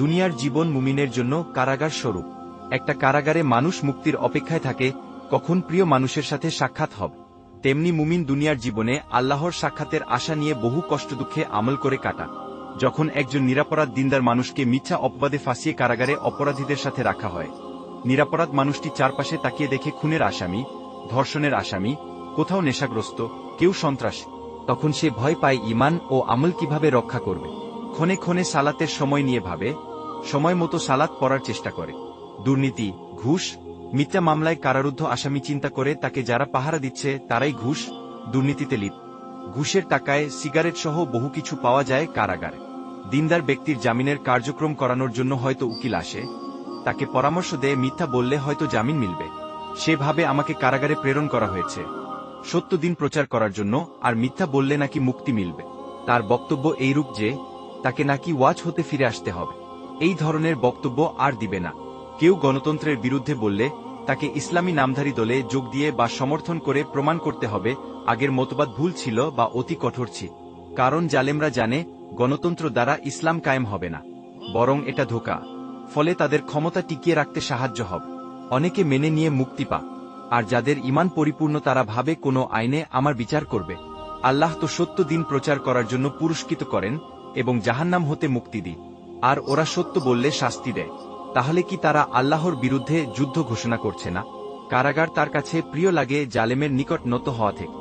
দুনিয়ার জীবন মুমিনের জন্য কারাগার স্বরূপ। একটা কারাগারে মানুষ মুক্তির অপেক্ষায় থাকে, কখন প্রিয় মানুষের সাথে সাক্ষাৎ হবে। তেমনি মুমিন দুনিয়ার জীবনে আল্লাহর সাক্ষাতের আশা নিয়ে বহু কষ্ট দুঃখে আমল করে কাটা। যখন একজন নিরাপরাধ দিনদার মানুষকে মিথ্যা অপবাদে ফাঁসিয়ে কারাগারে অপরাধীদের সাথে রাখা হয়। নিরাপরাধ মানুষটি চারপাশে তাকিয়ে দেখে খুনের আসামি, ধর্ষণের আসামি, কোথাও নেশাগ্রস্ত, কেউ সন্ত্রাস। তখন সে ভয় পায় ইমান ও আমল কীভাবে রক্ষা করবে। ক্ষণে ক্ষণে সালাতের সময় নিয়ে ভাবে সময় মতো সালাত পড়ার চেষ্টা করে। দুর্নীতি, ঘুষ, মিথ্যা মামলায় কারারুদ্ধ আসামি চিন্তা করে তাকে যারা পাহারা দিচ্ছে, তারাই ঘুষ, দুর্নীতিতে লিপ ঘুষের টাকায় সিগারেট সহ বহু কিছু পাওয়া যায় কারাগারে। দিনদার ব্যক্তির জামিনের কার্যক্রম করানোর জন্য হয়তো উকিল আসে। তাকে পরামর্শ দেয়, মিথ্যা বললে হয়তো জামিন মিলবে। সেভাবে আমাকে কারাগারে প্রেরণ করা হয়েছে। সত্য দিন প্রচার করার জন্য, আর মিথ্যা বললে নাকি মুক্তি মিলবে। তার বক্তব্য এইরূপ যে, তাকে নাকি ওয়াজ হতে ফিরে আসতে হবে। এই ধরনের বক্তব্য আর দিবে না। কেউ গণতন্ত্রের বিরুদ্ধে বললে, তাকে ইসলামী নামধারী দলে যোগ দিয়ে বা সমর্থন করে প্রমাণ করতে হবে, আগের মতবাদ ভুল ছিল বা অতি কঠোর ছিল কারণ জালেমরা জানে, গণতন্ত্র দ্বারা ইসলাম কায়েম হবে না। বরং এটা ধোকা। ফলে তাদের ক্ষমতা টিকিয়ে রাখতে সাহায্য হবে। অনেকে মেনে নিয়ে মুক্তি পা। আর যাদের ইমান পরিপূর্ণ তারা ভাবে কোনো আইনে আমার বিচার করবে। আল্লাহ তো সত্য দিন প্রচার করার জন্য পুরস্কৃত করেন এবং জাহান্নাম হতে মুক্তি দিন। আর ওরা সত্য বললে শাস্তি দেয়। তাহলে কি তারা আল্লাহর বিরুদ্ধে যুদ্ধ ঘোষণা করছে না? কারাগার তার কাছে প্রিয় লাগে জালেমের নিকট নত হওয়া থেকে।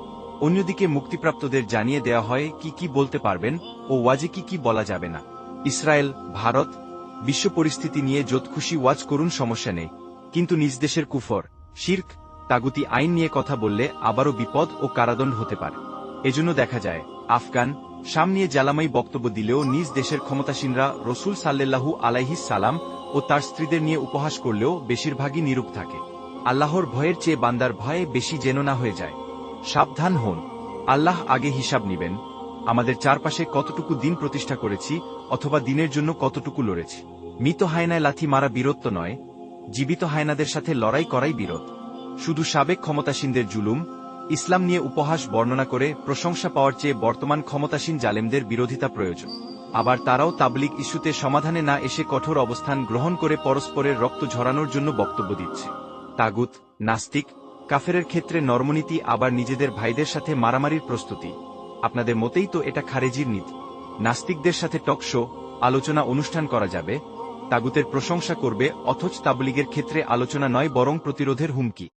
অন্যদিকে মুক্তিপ্রাপ্তদের জানিয়ে দেওয়া হয়, কি কি বলতে পারবেন ও ওয়াজে কি কি বলা যাবে না। ইসরায়েল, ভারত, বিশ্ব পরিস্থিতি নিয়ে যত খুশি ওয়াজ করুন, সমস্যা নেই। কিন্তু নিজ দেশের কুফর, শির্ক, তাগুতি আইন নিয়ে কথা বললে আবারও বিপদ ও কারাদণ্ড হতে পারে। এজন্য দেখা যায়, আফগান শাম নিয়ে জ্বালামাই বক্তব্য দিলেও নিজ দেশের ক্ষমতাসীনরা রসুল সাল্লাল্লাহু আলাইহিস সালাম ও তার স্ত্রীদের নিয়ে উপহাস করলেও বেশিরভাগই নিরূপ থাকে। আল্লাহর ভয়ের চেয়ে বান্দার ভয়ে বেশি যেন না হয়ে যায়। সাবধান হন। আল্লাহ আগে হিসাব নিবেন। আমাদের চারপাশে কতটুকু দিন প্রতিষ্ঠা করেছি অথবা দিনের জন্য কতটুকু লড়েছি। মৃত হায়নায় লাথি মারা বীরত্ব নয়, জীবিত হায়নাদের সাথে লড়াই করাই বীরত শুধু সাবেক ক্ষমতাসীনদের জুলুম ইসলাম নিয়ে উপহাস বর্ণনা করে প্রশংসা পাওয়ার চেয়ে বর্তমান ক্ষমতাসীন জালেমদের বিরোধিতা প্রয়োজন। আবার তারাও তাবলিক ইস্যুতে সমাধানে না এসে কঠোর অবস্থান গ্রহণ করে পরস্পরের রক্ত ঝরানোর জন্য বক্তব্য দিচ্ছে। তাগুত, নাস্তিক, কাফেরের ক্ষেত্রে নর্মনীতি, আবার নিজেদের ভাইদের সাথে মারামারির প্রস্তুতি। আপনাদের মতেই তো এটা খারেজির নীতি। নাস্তিকদের সাথে টকশো আলোচনা অনুষ্ঠান করা যাবে। তাগুতের প্রশংসা করবে, অথচ তাবলিগের ক্ষেত্রে আলোচনা নয়, বরং প্রতিরোধের হুমকি।